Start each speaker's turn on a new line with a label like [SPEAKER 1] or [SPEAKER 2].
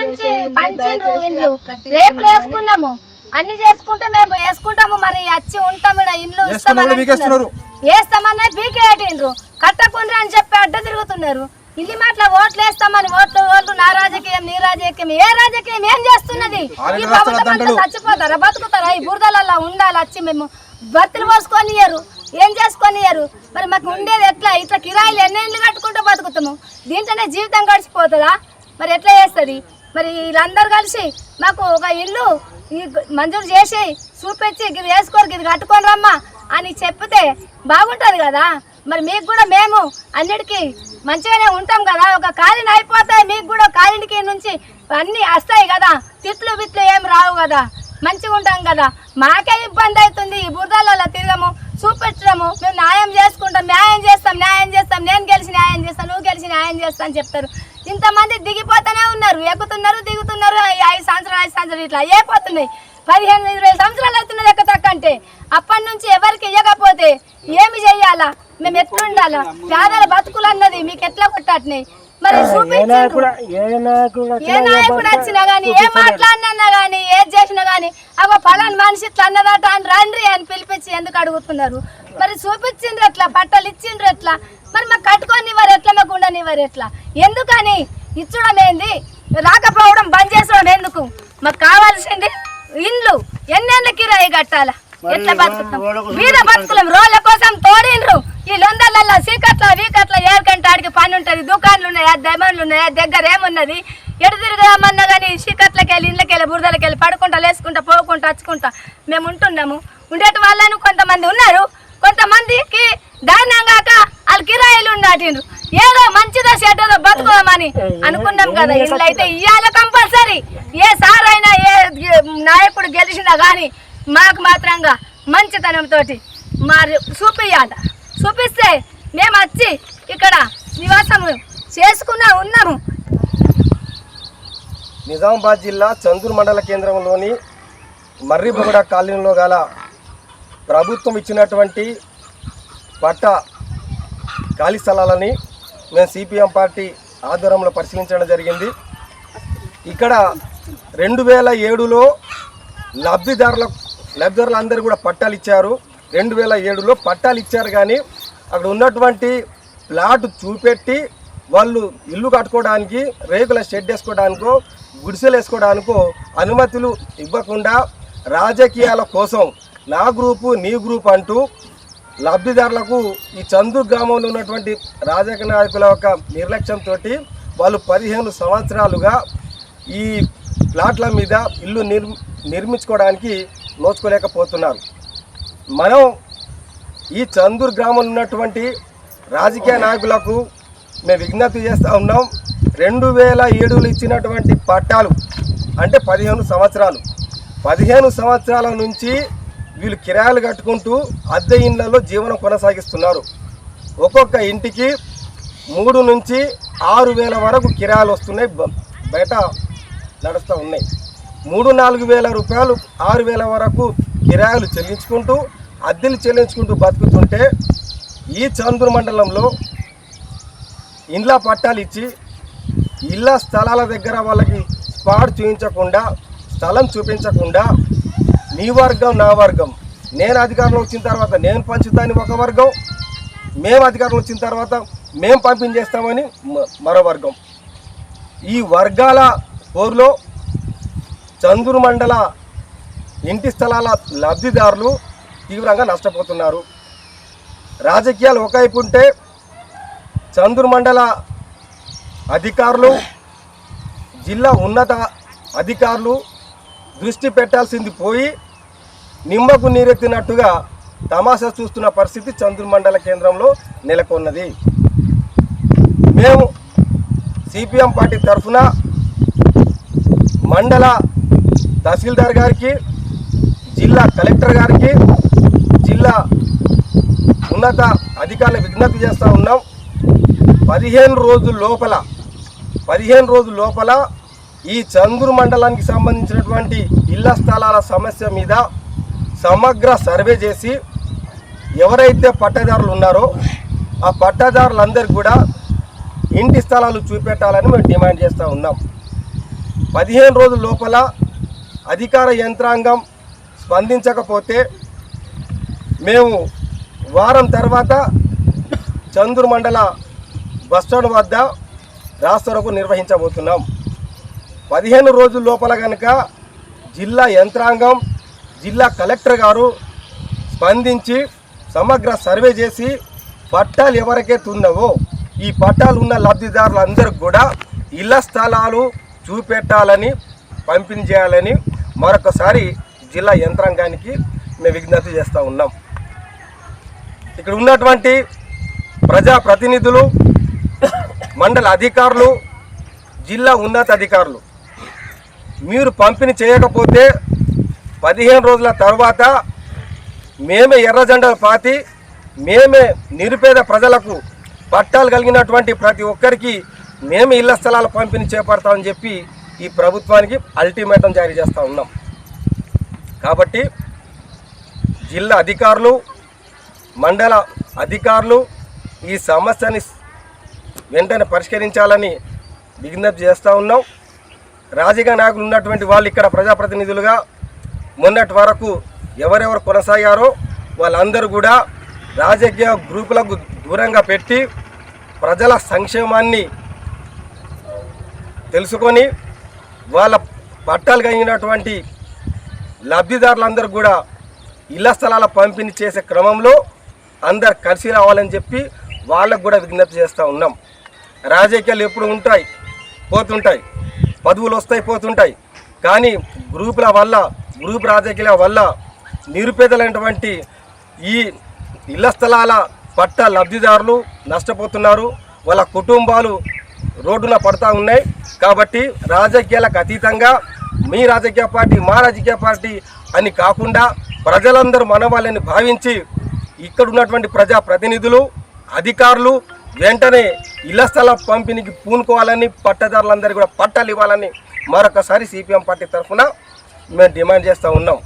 [SPEAKER 1] నుంచి పంచిండ్రు ఇండ్లు రేపు వేసుకున్నాము అన్ని చేసుకుంటే మేము వేసుకుంటాము మరి వచ్చి ఉంటాము
[SPEAKER 2] వాళ్ళు బీకేస్తున్నారు.
[SPEAKER 1] వేస్తామన్నా బీకేటిండ్రు కట్టకుండా అని చెప్పి అడ్డ తిరుగుతున్నారు. ఇల్లు మాట్ల ఓట్లు వేస్తామని ఓట్లు ఓట్లు నా రాజకీయం నీ రాజకీయం ఏ రాజకీయం ఏం చేస్తున్నది? ఈ ప్రభుత్వం. చచ్చిపోతారా? బతుకుతారా? ఈ బురదలల్లా ఉండాలి వచ్చి మేము. బతులు పోసుకొనియరు ఏం చేసుకొనియరు మరి మాకు ఉండేది ఎట్లా? ఇట్లా కిరాయిలు ఎన్ని ఇళ్ళు కట్టుకుంటూ బతుకుతాము? దీంట్లోనే జీవితం గడిచిపోతుందా? మరి ఎట్లా చేస్తుంది? మరి వీళ్ళందరూ కలిసి మాకు ఒక ఇల్లు ఈ మంజూరు చేసి చూపించి ఇది వేసుకోరు ఇది కట్టుకొని రమ్మా అని చెప్తే బాగుంటుంది కదా? మరి మీకు కూడా మేము అన్నిటికీ మంచిగానే ఉంటాం కదా? ఒక కాలిని అయిపోతాయి మీకు కూడా కాలింటికి నుంచి అన్నీ వస్తాయి కదా? తిట్లు బిట్లు ఏం రావు కదా? మంచిగా ఉంటాం కదా? మాకే ఇబ్బంది అవుతుంది ఈ బురదలలో తిరగము. చూపించడము. మేము న్యాయం చేసుకుంటాం న్యాయం చేస్తాం న్యాయం చేస్తాం. నేను గెలిచి న్యాయం చేస్తాను నువ్వు గెలిచి న్యాయం చేస్తా అని చెప్తారు. ఇంతమంది దిగిపోతూనే ఉన్నారు. ఎక్కుతున్నారు దిగుతున్నారు. ఐదు సంవత్సరాలు ఐదు సంవత్సరాలు ఇట్లా అయిపోతున్నాయి. పదిహేను ఇరవై సంవత్సరాలు అవుతున్నది ఎక్క తక్క అంటే అప్పటి నుంచి ఎవరికి ఇవ్వకపోతే ఏమి చెయ్యాలా మేము ఎట్లుండాలా పేదల బతుకులు అన్నది మీకు ఎట్లా కొట్టాటినాయి మరి
[SPEAKER 3] ఏ నాయకుడు
[SPEAKER 1] ఏ వచ్చినా గానీ ఏ మాట్లాడినా గానీ ఏది అవ పలాని మనిషి ఇట్లా అన్నదట అని రండి అని పిలిపించి ఎందుకు అడుగుతున్నారు? మరి చూపించిండ్రు ఎట్లా? బట్టలు ఇచ్చిండ్రు ఎట్లా? మరి మాకు కట్టుకొని వారు ఎట్లా? మాకు ఉండనివ్వరు ఎట్లా? ఎందుకని? ఇచ్చడం ఏంది రాకపోవడం బంద్ చేసడం ఎందుకు? మాకు కావాల్సింది ఇండ్లు. ఎన్నెండ్ల కిరాయి కట్టాలా? ఎట్లా బతుకుతాం? మీద బతుకులం రోళ్ళ కోసం తోడిండ్రు. ఈ లొందలల్లో సీకట్ల వీకట్ల ఏడుకంటే ఆడికి పని ఉంటది దుకాన్లు ఉన్నాయా దెమన్లు ఉన్నాయా దగ్గర ఏమున్నది? ఎడు తిరగమన్నా కానీ సీకట్లకి వెళ్ళి ఇళ్ళకి వెళ్ళి బురదలకి వెళ్ళి పడుకుంటా లేసుకుంటా పోకుంటా వచ్చుకుంటా మేము ఉంటున్నాము. ఉండేటి వాళ్ళను కొంతమంది ఉన్నారు. కొంతమందికి దారుణంగాక వాళ్ళు కిరాయిలు ఉన్నాటిండ్రు ఏదో మంచిదో చెడ్డదో బతుకుదామని అనుకున్నాం కదా. ఇల్లు అయితే ఇయ్యాల కంపల్సరీ. ఏ సార్ అయినా ఏ ఏ నాయకుడు గెలిచినా కానీ మాకు మాత్రంగా మంచితనంతో మరి చూపియాల చూపిస్తే మేము వచ్చి ఇక్కడ నివాసం చేసుకున్నా ఉన్నాము.
[SPEAKER 2] నిజామాబాద్ జిల్లా చందూరు మండల కేంద్రంలోని మర్రిబొగడ కాలనీలో గల ప్రభుత్వం ఇచ్చినటువంటి పట్ట ఖాళీ స్థలాలని మేము సిపిఎం పార్టీ ఆధ్వర్యంలో పరిశీలించడం జరిగింది. ఇక్కడ రెండు వేల ఏడులో లబ్ధిదారుల లబ్ధిదారులందరూ కూడా పట్టాలు ఇచ్చారు. రెండు వేల ఏడులో పట్టాలు ఇచ్చారు కానీ అక్కడ ఉన్నటువంటి ప్లాట్ చూపెట్టి వాళ్ళు ఇల్లు కట్టుకోవడానికి రేకుల షెడ్ వేసుకోవడానికో గుడిసెలు వేసుకోవడానికో అనుమతులు ఇవ్వకుండా రాజకీయాల కోసం నా గ్రూపు నీ గ్రూప్ అంటూ లబ్ధిదారులకు ఈ చందు గ్రామంలో ఉన్నటువంటి రాజకీయ నాయకుల యొక్క నిర్లక్ష్యంతో వాళ్ళు పదిహేను సంవత్సరాలుగా ఈ ప్లాట్ల మీద ఇల్లు నిర్ నిర్మించుకోవడానికి నోచుకోలేకపోతున్నారు. మనం ఈ చందూరు గ్రామంలో ఉన్నటువంటి రాజకీయ నాయకులకు మేము విజ్ఞప్తి చేస్తూ ఉన్నాం రెండు వేల ఏడులో ఇచ్చినటువంటి పట్టాలు అంటే పదిహేను సంవత్సరాలు. పదిహేను సంవత్సరాల నుంచి వీళ్ళు కిరాయిలు కట్టుకుంటూ అద్దె ఇళ్ళలో జీవనం కొనసాగిస్తున్నారు. ఒక్కొక్క ఇంటికి మూడు నుంచి ఆరు వేల వరకు కిరాయిలు వస్తున్నాయి బ- బయట నడుస్తూ ఉన్నాయి. మూడు నాలుగు వేల రూపాయలు ఆరు వేల వరకు కిరాయిలు చెల్లించుకుంటూ అద్దెలు చెల్లించుకుంటూ బతుకుతుంటే ఈ చందూరు మండలంలో ఇండ్ల పట్టాలు ఇచ్చి ఇళ్ళ స్థలాల దగ్గర వాళ్ళకి స్పాట్ చూపించకుండా స్థలం చూపించకుండా నీ వర్గం నా వర్గం. నేను అధికారంలో వచ్చిన తర్వాత నేను పంచుతాను ఒక వర్గం మేము అధికారంలో వచ్చిన తర్వాత మేము పంపించేస్తామని చేస్తామని మరో వర్గం. ఈ వర్గాల పోరులో చందూరు మండల ఇంటి స్థలాల లబ్ధిదారులు తీవ్రంగా నష్టపోతున్నారు. రాజకీయాలు ఒకవైపు ఉంటే చందూరు మండల అధికారులు జిల్లా ఉన్నత అధికారులు దృష్టి పెట్టాల్సింది పోయి నిమ్మకు నీరెత్తినట్టుగా తమాషా చూస్తున్న పరిస్థితి చందూరు మండల కేంద్రంలో నెలకొన్నది. మేము సిపిఎం పార్టీ తరఫున మండల తహసీల్దార్ గారికి జిల్లా కలెక్టర్ గారికి జిల్లా ఉన్నత అధికారులు విజ్ఞప్తి చేస్తూ ఉన్నాం. పదిహేను రోజుల లోపల పదిహేను రోజుల లోపల ఈ చందూరు మండలానికి సంబంధించినటువంటి ఇళ్ళ స్థలాల సమస్య మీద సమగ్ర సర్వే చేసి ఎవరైతే పట్టదారులు ఉన్నారో ఆ పట్టదారులందరికీ కూడా ఇంటి స్థలాలు చూపెట్టాలని మేము డిమాండ్ చేస్తూ ఉన్నాం. పదిహేను రోజుల లోపల అధికార యంత్రాంగం స్పందించకపోతే మేము వారం తర్వాత చందూరు మండల బస్టాండ్ వద్ద రాస్తరకు నిర్వహించబోతున్నాం. పదిహేను రోజుల లోపల కనుక జిల్లా యంత్రాంగం జిల్లా కలెక్టర్ గారు స్పందించి సమగ్ర సర్వే చేసి పట్టాలు ఎవరికైతే ఉన్నవో ఈ పట్టాలు ఉన్న లబ్ధిదారులందరికీ కూడా ఇళ్ళ స్థలాలు చూపెట్టాలని పంపిణీ చేయాలని మరొకసారి జిల్లా యంత్రాంగానికి మేము విజ్ఞప్తి చేస్తూ ఉన్నాం. ఇక్కడ ఉన్నటువంటి ప్రజాప్రతినిధులు మండల అధికారులు జిల్లా ఉన్నత అధికారులు మీరు పంపిణీ చేయకపోతే పదిహేను రోజుల తర్వాత మేమే ఎర్రజెండాలు పాతి మేమే నిరుపేద ప్రజలకు పట్టాలు కలిగినటువంటి ప్రతి ఒక్కరికి మేమే ఇళ్ళ స్థలాల పంపిణీ చేపడతామని చెప్పి ఈ ప్రభుత్వానికి అల్టిమేటం జారీ చేస్తూ ఉన్నాం. కాబట్టి జిల్లా అధికారులు మండల అధికారులు ఈ సమస్యని వెంటనే పరిష్కరించాలని విజ్ఞప్తి చేస్తూ ఉన్నాం. రాజకీయ నాయకులు ఉన్నటువంటి వాళ్ళు ఇక్కడ ప్రజాప్రతినిధులుగా మొన్నటి వరకు ఎవరెవరు కొనసాగారో వాళ్ళందరూ కూడా రాజకీయ గ్రూపులకు దూరంగా పెట్టి ప్రజల సంక్షేమాన్ని తెలుసుకొని వాళ్ళ పట్టాలు కలిగినటువంటి లబ్ధిదారులందరూ కూడా ఇళ్ళ స్థలాల పంపిణీ చేసే క్రమంలో అందరు కలిసి రావాలని చెప్పి వాళ్ళకు కూడా విజ్ఞప్తి చేస్తూ ఉన్నాం. రాజకీయాలు ఎప్పుడు ఉంటాయి పోతుంటాయి. పదవులు వస్తాయి పోతుంటాయి. కానీ గ్రూపుల వల్ల గ్రూప్ రాజకీయాల వల్ల నిరుపేదలైనటువంటి ఈ ఇళ్ళ స్థలాల పట్ట లబ్ధిదారులు నష్టపోతున్నారు. వాళ్ళ కుటుంబాలు రోడ్డున పడతా ఉన్నాయి. కాబట్టి రాజకీయాలకు అతీతంగా మీ రాజకీయ పార్టీ మా రాజకీయ పార్టీ అని కాకుండా ప్రజలందరూ మన వాళ్ళని భావించి ఇక్కడ ఉన్నటువంటి ప్రజా ప్రతినిధులు అధికారులు వెంటనే ఇళ్ళ స్థల పంపిణీకి పూనుకోవాలని పట్టదారులందరికీ కూడా పట్టాలు ఇవ్వాలని మరొకసారి సిపిఎం పార్టీ తరఫున మేము డిమాండ్ చేస్తూ ఉన్నాం.